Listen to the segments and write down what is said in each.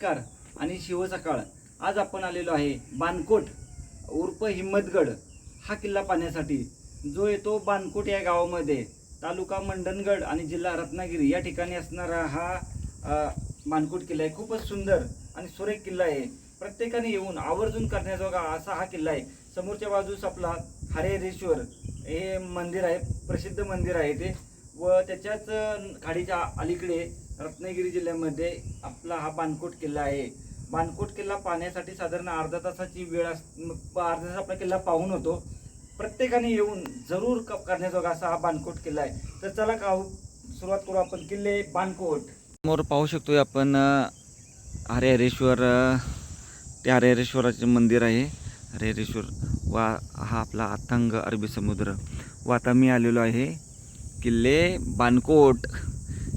नमस्कार आणि शिवसकाळ आज आपण आलेलो आहे बानकोट उर्फ हिम्मतगड. हा किल्ला पाहण्यासाठी. जो येतो बानकोट या गावामध्ये. तालुका मंडणगड आणि जिल्हा रत्नागिरी या ठिकाणी असणारा हा बानकोट किल्ला आहे. खूपच सुंदर आणि सुरेख किल्ला आहे. प्रत्येकाने येऊन आवर्जून करण्याजोगा असा हा किल्ला आहे. समोरच्या बाजूस आपला हरेहरेश्वर हे मंदिर आहे. प्रसिद्ध मंदिर आहे ते. व त्याच्याच खाडीच्या अलीकडे रत्नागिरी जिल्ह्यामध्ये आपला हा बानकोट किल्ला आहे. बानकोट किल्ला पाहण्यासाठी साधारण अर्धा तासाची वेळ अस अर्धा तास आपला किल्ला पाहून होतो. प्रत्येकाने येऊन जरूर क- करण्याजोगा असा हा बानकोट किल्ला आहे. तर चला का हो, सुरुवात करू आपण. किल्ले बानकोट समोर पाहू शकतो आपण हरिहरेश्वर ते हरिहरेश्वराचे मंदिर आहे. हरिहरेश्वर वा हा आपला अथंग अरबी समुद्र. व आता मी आलेलो आहे. किल्ले बानकोट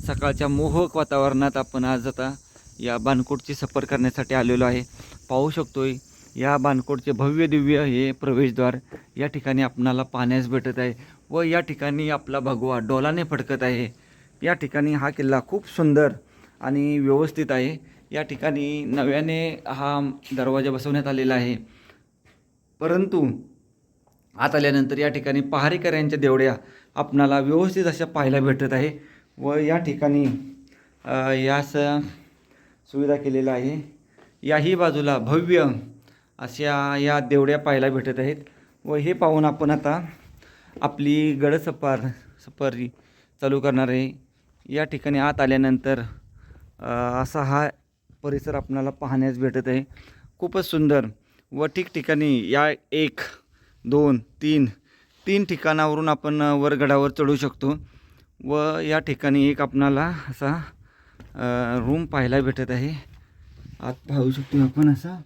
सकाळच्या मोहक वातावरणात आपण आज आता या बानकोटची सफर करण्यासाठी आलेलो आहे. पाहू शकतोय या बानकोटचे भव्य दिव्य हे प्रवेशद्वार या ठिकाणी आपणाला पाहण्यास भेटत आहे व या ठिकाणी आपला भगवा डोलाने फडकत आहे. या ठिकाणी हा किल्ला खूप सुंदर आणि व्यवस्थित आहे. या ठिकाणी नव्याने हा दरवाजा बसवण्यात आलेला आहे. परंतु आत आल्यानंतर या ठिकाणी पहारेकऱ्यांच्या देवड्या आपणाला व्यवस्थित अशा पाहायला भेटत आहे. व या ठिकाणी यास सुविधा केलेला आहे. याही बाजूला भव्य अशा या देवड्या पाहायला भेटत आहेत. व हे पाहून आपण आता आपली गडसपार सफारी चालू करणार आहे. या ठिकाणी आत आल्यानंतर असा हा परिसर आपणाला पाहण्यास भेटत आहे. खूपच सुंदर व ठिकठिकाणी या एक दोन तीन तीन ठिकाणावरून आपण वरगडावर चढू शकतो. व या ठिकाणी एक आपणाला असा रूम पाहायला भेटत आहे. आत पाहू शकतो आपण असा.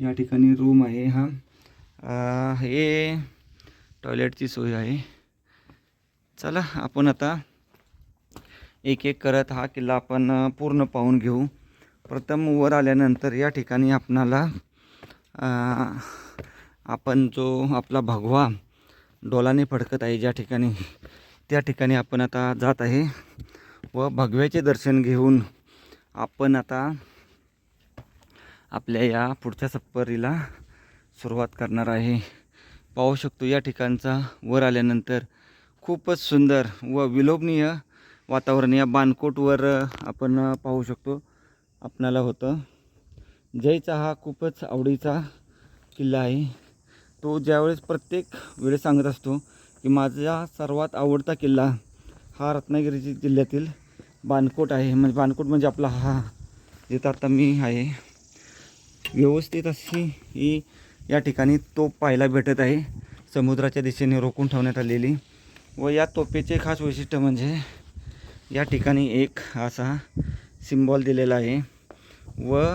या ठिकाणी रूम आहे हा. हे टॉयलेटची सोय आहे. चला आपण आता एक एक करत हा किल्ला आपण पूर्ण पाहून घेऊ. प्रथम वर आल्यानंतर या ठिकाणी आपणाला आपण जो आपला भगवा डोलाने फडकत आहे ज्या ठिकाणी त्या ठिकाणी आपण आता जात आहे व भगव्याचे दर्शन घेऊन आपण आता आपल्या या पुढच्या सफरीला सुरुवात करणार आहे. पाहू शकतो या ठिकाणचा वर आल्यानंतर खूपच सुंदर व विलोभनीय वातावरण या बानकोटवर आपण पाहू शकतो. आपणाला होतं जयचा हा खूपच आवडीचा किल्ला आहे. तो ज्यावेळेस प्रत्येक वेळेस सांगत असतो की माझा सर्वात आवडता किल्ला हा रत्नागिरी जिल्ह्यातील बाणकोट आहे. म्हणजे बाणकोट म्हणजे आपला हा जिथं आता मी आहे. व्यवस्थित अशी ही या ठिकाणी तोप पाहायला भेटत आहे. समुद्राच्या दिशेने रोखून ठेवण्यात आलेली. व या तोफेचे खास वैशिष्ट्य म्हणजे या ठिकाणी एक असा सिम्बॉल दिलेला आहे. व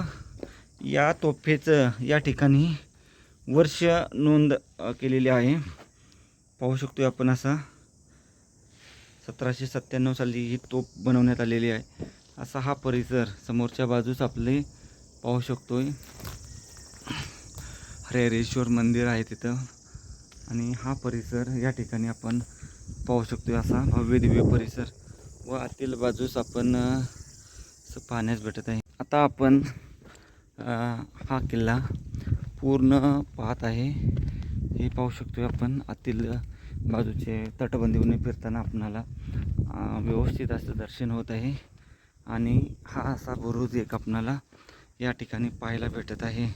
या तोफेचं या ठिकाणी वर्ष नोंद केलेली आहे. पाहू शकतो आपण असा. सतराशे सत्त्याण्णव साली ही तोफ बनवण्यात आलेली आहे. असा हा परिसर समोरच्या बाजूस आपले पाहू शकतोय. हरेहरेश्वर मंदिर आहे तिथं. आणि हा परिसर या ठिकाणी आपण पाहू शकतोय असा भव्य दिव्य परिसर. व आतील बाजूस आपण पाहण्यास भेटत आहे. आता आपण हा किल्ला पूर्ण पाहत आहे. हे पाहू शकतोय आपण आतील बाजूचे तटबंदीवरून फिरताना आपणाला व्यवस्थित असं दर्शन होत आहे. आणि हा असा बुरुज एक आपणाला या ठिकाणी पाहायला भेटत आहे.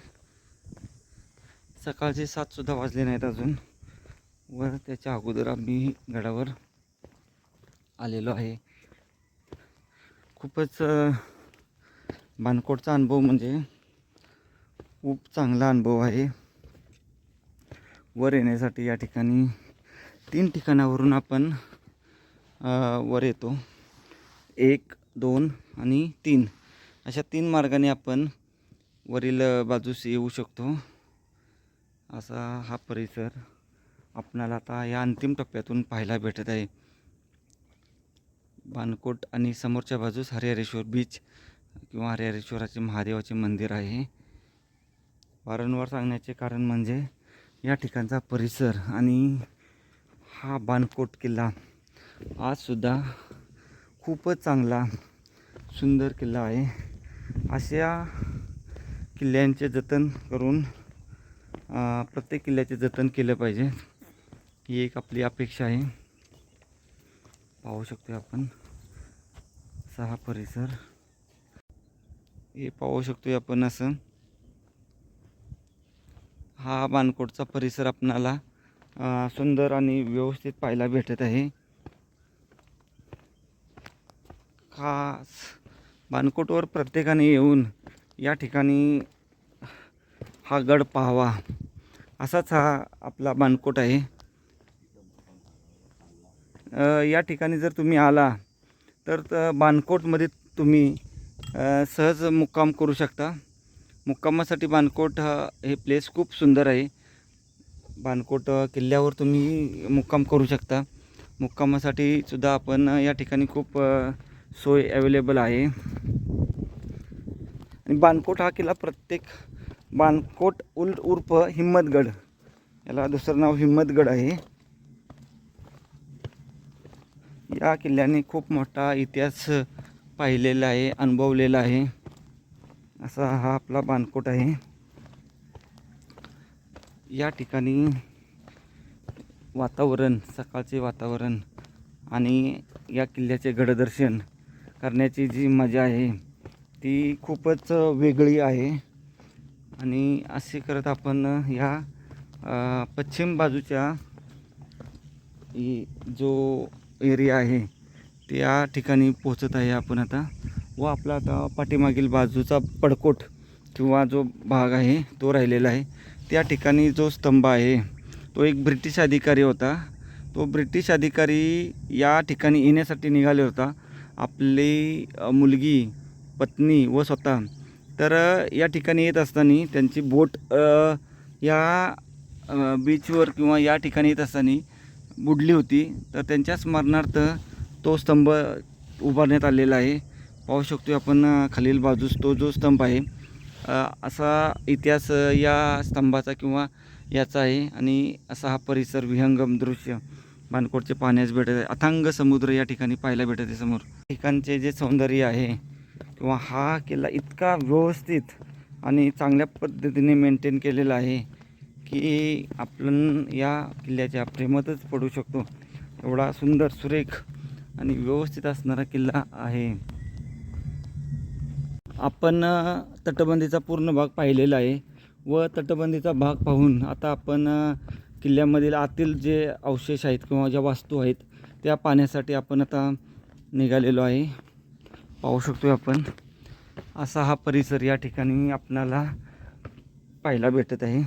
सकाळचे सातसुद्धा वाजले नाहीत अजून. व त्याच्या अगोदर आम्ही गडावर आलेलो आहे. खूपच बानकोटचा अनुभव म्हणजे खूप चांगला अनुभव आहे. वर येण्यासाठी या ठिकाणी तीन ठिकाणावरून आपण वर येतो. एक दोन आणि तीन. अशा तीन मार्गाने आपण वरील बाजूस येऊ शकतो. असा हा परिसर आपणाला आता या अंतिम टप्प्यातून पाहायला भेटत आहे. बानकोट आणि समोरच्या बाजूस हरिहरेश्वर बीच किंवा हरिहरेश्वराचे महादेवाचे मंदिर आहे. वारंवार सांगण्याचे कारण म्हणजे या ठिकाणचा परिसर आणि हा बाणकोट किल्ला आजसुद्धा खूपच चांगला सुंदर किल्ला आहे. अशा किल्ल्यांचे जतन करून प्रत्येक किल्ल्याचे जतन केलं पाहिजे. ही एक आपली अपेक्षा आहे. पाहू शकतो आपण. असा हा परिसर. हे पाहू शकतो आपण असं. हा बाणकोटचा परिसर आपणाला सुंदर आणि व्यवस्थित पाहायला भेटत आहे. खास बानकोटवर प्रत्येकाने येऊन या ठिकाणी हा गड पाहावा. असाच हा आपला बानकोट आहे. या ठिकाणी जर तुम्ही आला तर बानकोटमध्ये तुम्ही सहज मुक्काम करू शकता. मुक्कामासाठी बानकोट हा हे प्लेस खूप सुंदर आहे. बाणकोट किल्ल्यावर तुम्ही मुक्काम करू शकता. मुक्कामासाठी सुद्धा आपण या ठिकाणी खूप सोय अवेलेबल आहे. आणि बाणकोट हा किल्ला प्रत्येक बाणकोट उल उर्फ हिम्मतगड याला दुसरं नाव हिम्मतगड आहे. या किल्ल्याने खूप मोठा इतिहास पाहिलेला आहे अनुभवलेला आहे. असा हा आपला बाणकोट आहे. या ठिकाणी वातावरण सकाळचे वातावरण आणि या किल्ल्याचे गडदर्शन करण्याची जी मजा आहे ती खूपच वेगळी आहे. आणि असे करत आपण या पश्चिम बाजूच्या जो एरिया आहे त्या ठिकाणी पोचत आहे आपण आता. व आपला आता पाठीमागील बाजूचा पडकोट किंवा जो भाग आहे तो राहिलेला आहे. त्या ठिकाणी जो स्तंभ आहे तो एक ब्रिटिश अधिकारी होता. तो ब्रिटिश अधिकारी या ठिकाणी येण्यासाठी निघाले होता. आपली मुलगी पत्नी व स्वतः. तर या ठिकाणी येत असताना त्यांची बोट या बीचवर किंवा या ठिकाणी येत असताना बुडली होती. तर त्यांच्या स्मरणार्थ तो स्तंभ उभारण्यात आलेला आहे. पाहू शकतो आपण खालील बाजूस तो जो स्तंभ आहे असा इतिहास या स्तंभाचा किंवा याचा आहे. आणि असा हा परिसर विहंगम दृश्य बानकोटचे पाहण्यास भेटत आहे अथांग समुद्र या ठिकाणी पाहायला भेटत आहे समोर. ठिकाणचे जे सौंदर्य आहे किंवा हा किल्ला इतका व्यवस्थित आणि चांगल्या पद्धतीने मेंटेन केलेला आहे की आपण या किल्ल्याच्या प्रेमातच पडू शकतो. एवढा सुंदर सुरेख आणि व्यवस्थित असणारा किल्ला आहे. आपण तटबंदीचा पूर्ण भाग पाहिलेला आहे व तटबंदीचा भाग पाहून आता आपण किल्ल्यामधील आतील जे अवशेष आहेत किंवा ज्या वास्तू आहेत त्या पाहण्यासाठी आपण आता निघालेलो आहे. पाहू शकतो आपण. असा हा परिसर या ठिकाणी आपणाला पाहायला भेटत आहे.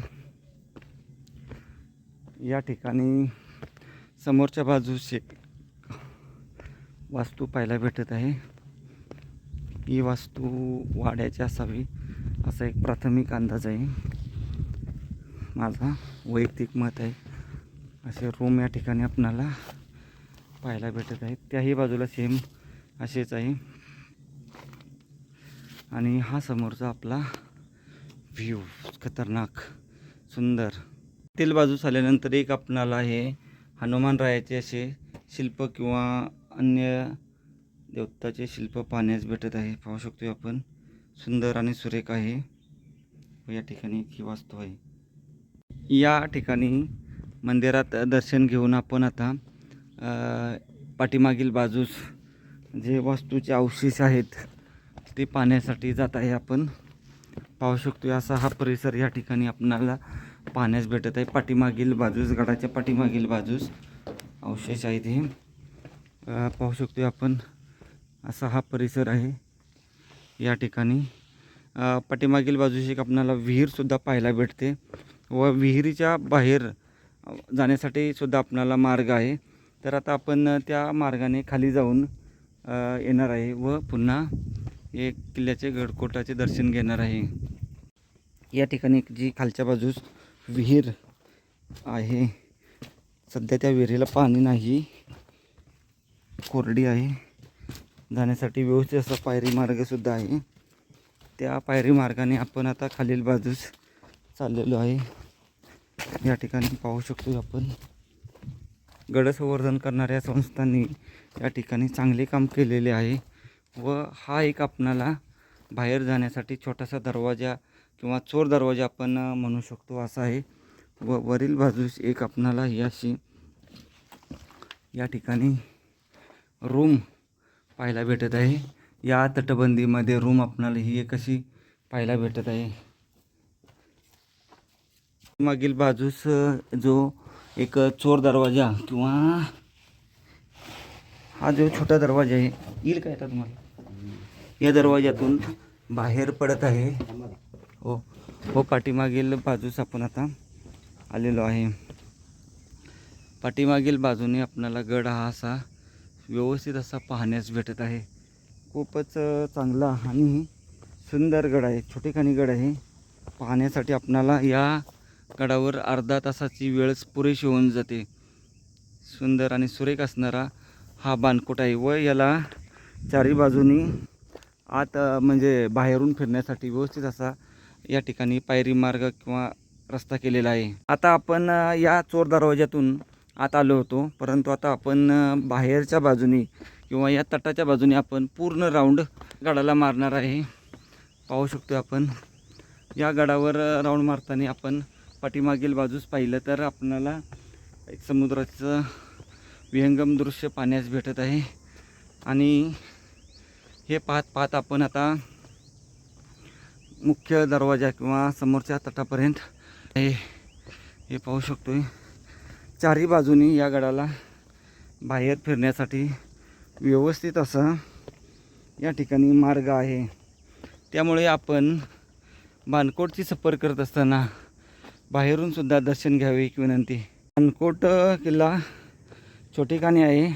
या ठिकाणी समोरच्या बाजूचे वास्तू पाहायला भेटत आहे. ही वास्तू वाड्याची असावी असा एक प्राथमिक अंदाज आहे. माझा वैयक्तिक मत आहे. असे रूम या ठिकाणी आपणाला पाहायला भेटत आहेत. त्याही बाजूला सेम असेच आहे. आणि हा समोरचा आपला व्ह्यू खतरनाक सुंदर. तेल बाजूस आल्यानंतर एक आपणाला हे हनुमानरायाचे असे शिल्प किंवा अन्य देवताचे शिल्प पाहण्यास भेटत आहे. पाहू शकतो आपण. सुंदर आणि सुरेख आहे. व या ठिकाणी की ही वास्तू आहे. या ठिकाणी मंदिरात दर्शन घेऊन आपण आता पाठीमागील बाजूस जे वास्तूचे अवशेष आहेत ते पाहण्यासाठी जात आहे आपण. पाहू शकतो असा हा परिसर या ठिकाणी आपणाला पाहण्यास भेटत आहे. पाठीमागील बाजूस गडाच्या पाठीमागील बाजूस अवशेष आहेत हे. पाहू शकतो आपण. असा हा परिसर आहे. या ठिकाणी पाठीमागील बाजूशी एक आपणाला विहीरसुद्धा पाहायला भेटते व विहिरीच्या बाहेर जाण्यासाठीसुद्धा जाण्यासाठी सुद्धा आपणाला मार्ग आहे. तर आता आपण त्या मार्गाने खाली जाऊन येणार आहे व पुन्हा एक किल्ल्याचे गडकोटाचे दर्शन घेणार आहे. या ठिकाणी जी खालच्या बाजूस विहीर आहे. सध्या त्या विहिरीला पाणी नाही. कोरडी आहे. जाण्यासाठी व्यवस्थित असा पायरी मार्गसुद्धा आहे. त्या पायरी मार्गाने आपण आता खालील बाजूस चाललेलो आहे. या ठिकाणी पाहू शकतो आपण. गडसंवर्धन करणाऱ्या संस्थांनी या ठिकाणी चांगले काम केलेले आहे व हा एक आपणाला बाहेर जाण्यासाठी छोटासा दरवाजा किंवा चोर दरवाजा आपण म्हणू शकतो असा आहे व वरील बाजूस एक आपणाला ही अशी या ठिकाणी रूम पाहायला भेटत आहे. या तटबंदीमध्ये रूम आपणाला ही एक अशी पाहायला भेटत आहे. मागील बाजूस जो एक चोर दरवाजा किंवा हा जो छोटा दरवाजा आहे येईल काय आता तुम्हाला? या दरवाजातून बाहेर पडत आहे. हो हो पाठीमागील बाजूस आपण आता आलेलो आहे. पाठीमागील बाजूने आपणाला गड हा असा व्यवस्थित असा पाहण्यास भेटत आहे. खूपच चांगला आणि सुंदर गड आहे. छोटेखानी गड आहे. पाहण्यासाठी आपणाला या गडावर अर्धा तासाची वेळ पुरेशी होऊन जाते. सुंदर आणि सुरेख असणारा हा बाणकोट आहे व याला चारी बाजूनी आत म्हणजे बाहेरून फिरण्यासाठी व्यवस्थित असा या ठिकाणी पायरी मार्ग किंवा रस्ता केलेला आहे. आता आपण या चोर दरवाज्यातून आत आलो होतो. परंतु आता आपण बाहेरच्या बाजूने किंवा या तटाच्या बाजूने आपण पूर्ण राऊंड गडाला मारणार आहे. पाहू शकतो आपण. या गडावर राऊंड मारताना आपण पाठीमागील बाजूस पाहिलं तर आपणाला एक समुद्राचं विहंगम दृश्य पाण्यास भेटत आहे. आणि हे पाहत पाहत आपण आता मुख्य दरवाजा किंवा समोरच्या तटापर्यंत हे हे पाहू शकतो आहे चारही बाजूनी या गडाला बाहेर फिरण्यासाठी व्यवस्थित असा या ठिकाणी मार्ग आहे. त्यामुळे आपण बाणकोटची सफर करत असताना बाहेरूनसुद्धा दर्शन घ्यावे एक विनंती. बाणकोट किल्ला छोटेखानी आहे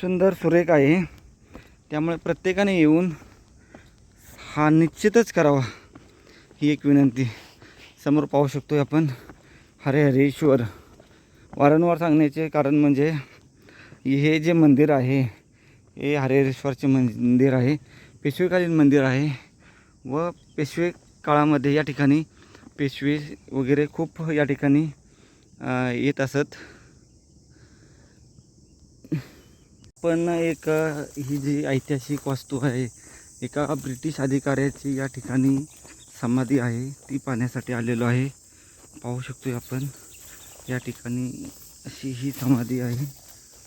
सुंदर सुरेख आहे. त्यामुळे प्रत्येकाने येऊन हा निश्चितच करावा ही एक विनंती. समोर पाहू शकतो आपण हरे हरेश्वर वारंवार सांगण्याचे कारण म्हणजे हे जे मंदिर आहे हे हरेश्वरचे मंदिर आहे पेशवेकालीन मंदिर आहे व पेशवे काळामध्ये या ठिकाणी पेशवे वगैरे खूप या ठिकाणी येत असत. पण एक ही जी ऐतिहासिक वास्तू आहे एका ब्रिटिश अधिकाऱ्याची या ठिकाणी समाधी आहे ती पाहण्यासाठी आलेलो आहे. पाहू शकतो आपण. या ठिकाणी अशी ही समाधी आहे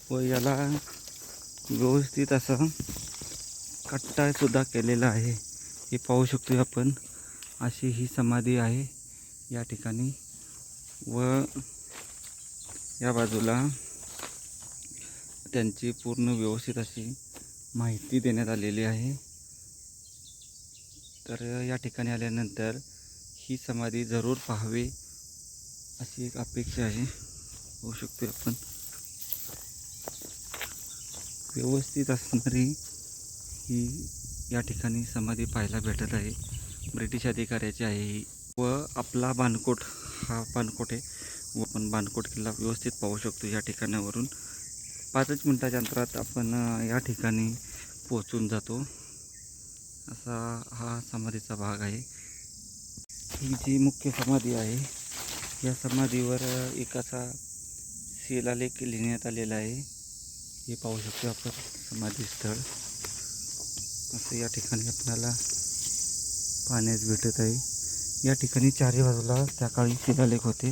व याला व्यवस्थित असा कट्टासुद्धा केलेला आहे. हे पाहू शकतो आपण. अशी ही समाधी आहे या ठिकाणी व या बाजूला त्यांची पूर्ण व्यवस्थित अशी माहिती देण्यात आलेली आहे. तर या ठिकाणी आल्यानंतर ही समाधी जरूर पाहावी. अशी एक अपेक्षा आहे. होऊ शकतो आपण. व्यवस्थित असणारी ही या ठिकाणी समाधी पाहायला भेटत आहे. ब्रिटिश अधिकाऱ्याची आहे ही. व आपला बाणकोट हा बाणकोट आहे. व आपण बाणकोट किल्ला व्यवस्थित पाहू शकतो या ठिकाणावरून. पाचच मिनटाच्या अंतरात आपण या ठिकाणी पोहोचून जातो. असा हा समाधीचा भाग आहे. ही जी मुख्य समाधी आहे या समाधीवर एक असा शिलालेख लिहिण्यात आलेला आहे. हे पाहू शकतो आपण समाधी स्थळ असं या ठिकाणी आपल्याला पाहण्यास भेटत आहे. या ठिकाणी चारही बाजूला त्या काळी शिलालेख होते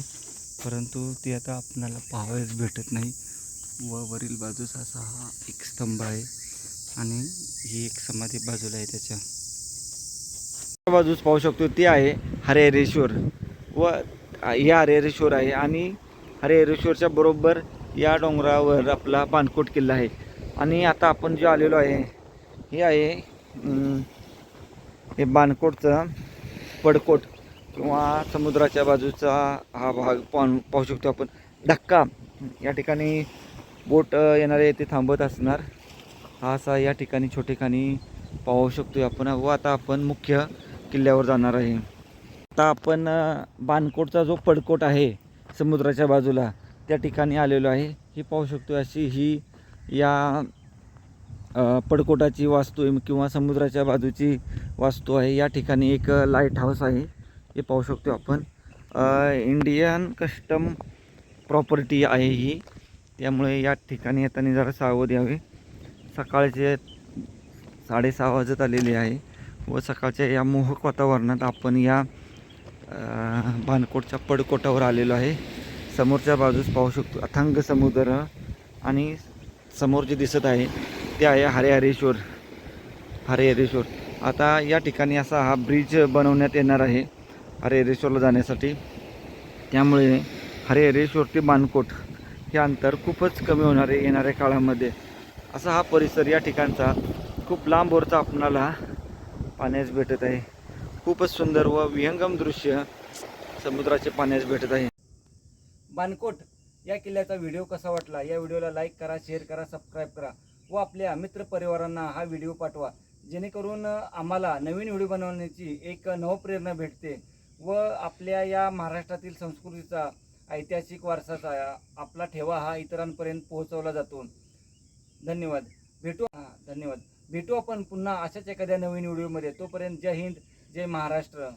परंतु ते आता आपल्याला पाहावयास भेटत नाही. व वरील बाजूस असा हा एक स्तंभ आहे आणि ही एक समाधी बाजूला आहे त्याच्या. बाजूस पाहू शकतो ते आहे हरेहरेश्वर व हे हरिहरेश्वर आहे आणि हरिहरेश्वरच्या बरोबर या डोंगरावर आपला पानकोट किल्ला आहे. आणि आता आपण जे आलेलो आहे हे आहे हे बाणकोटचं पडकोट किंवा समुद्राच्या बाजूचा हा भाग पाहू पाहू शकतो आपण. धक्का. या ठिकाणी बोट येणारे ते थांबत असणार. हा असा या ठिकाणी छोटेखानी पाहू शकतो आपण. व आता आपण मुख्य किल्ल्यावर जाणार आहे. आता आपण अ, बाणकोटचा जो पडकोट आहे समुद्राच्या बाजूला त्या ठिकाणी आलेलो आहे. ही पाहू शकतो अशी ही या पडकोटाची वास्तू आहे किंवा समुद्राच्या बाजूची वास्तू आहे. या ठिकाणी एक लाइट हाऊस आहे. हे पाहू शकतो आपण. इंडियन कस्टम प्रॉपर्टी आहे ही. त्यामुळे या ठिकाणी येताना जरा सावध यावे. सकाळचे साडेसहा वाजत आलेले आहे व सकाळच्या या मोहक वातावरणात आपण या भानकोटच्या बाणकोटच्या पडकोटावर आलेलो आहे. समोरच्या बाजूस पाहू शकतो अथांग समुद्र आणि समोर जे दिसत आहे ते आहे हरिहरेश्वर. हरिहरेश्वर. आता या ठिकाणी असा हा ब्रिज बनवण्यात येणार आहे हरिहरेश्वरला जाण्यासाठी. त्यामुळे हरिहरेश्वर ते बाणकोट हे अंतर खूपच कमी होणार आहे येणाऱ्या काळामध्ये. असा हा परिसर या ठिकाणचा खूप लांबवरचा आपणाला पाण्यास भेटत आहे. खूपच सुंदर व विहंगम दृश्य समुद्राचे पाण्यास भेटत आहे. बानकोट या किल्ल्याचा व्हिडिओ कसा वाटला? या व्हिडिओला लाईक करा शेअर करा सबस्क्राईब करा व आपल्या मित्रपरिवारांना हा व्हिडिओ पाठवा. जेणेकरून आम्हाला नवीन व्हिडिओ बनवण्याची एक नवप्रेरणा भेटते व आपल्या या महाराष्ट्रातील संस्कृतीचा ऐतिहासिक वारसाचा आपला ठेवा हा इतरांपर्यंत पोहोचवला जातो. धन्यवाद. भेटू हां धन्यवाद. भेटू आपण पुन्हा अशाच एखाद्या नवीन व्हिडिओमध्ये. तोपर्यंत जय हिंद. जय महाराष्ट्र.